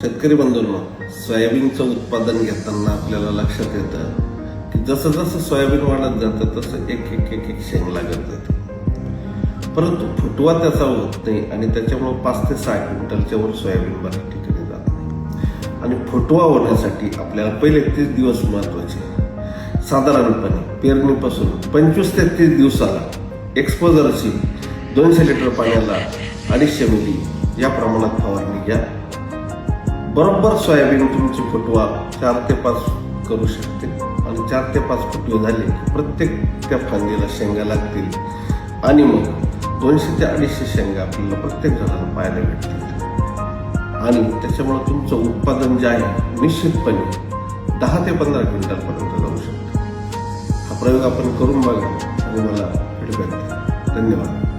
शेतकरी बंधूंनो सोयाबीनचं उत्पादन घेताना आपल्याला लक्षात येतं की जसं जसं सोयाबीन वाढत जातं तसं एक एक एक एक शेंग लागत जाते परंतु फुटवा त्याचा होत नाही आणि त्याच्यामुळे पाच ते सहा क्विंटलच्या वर सोयाबीन बऱ्याच ठिकाणी जात नाही. आणि फुटवा होण्यासाठी आपल्याला पहिले तीस दिवस महत्त्वाचे साधारणपणे पेरणीपासून पंचवीस ते तीस दिवसाला एक्सपोजरची दोनशे लिटर पाण्याला अडीचशे मिली या प्रमाणात फवारणी घ्या. बरोबर सोयाबीन तुमची फुटवा चार ते पाच करू शकते. आणि चार ते पाच फुटवे झाले की प्रत्येक त्या फांदीला शेंगा लागतील. आणि मग दोनशे ते अडीचशे शेंगा आपल्याला प्रत्येक झाडाला पाहायला भेटतील. आणि त्याच्यामुळे तुमचं उत्पादन जे आहे निश्चितपणे दहा ते पंधरा क्विंटलपर्यंत जाऊ शकतं. हा प्रयोग आपण करून बघा आणि मला फीडबॅक द्या. धन्यवाद.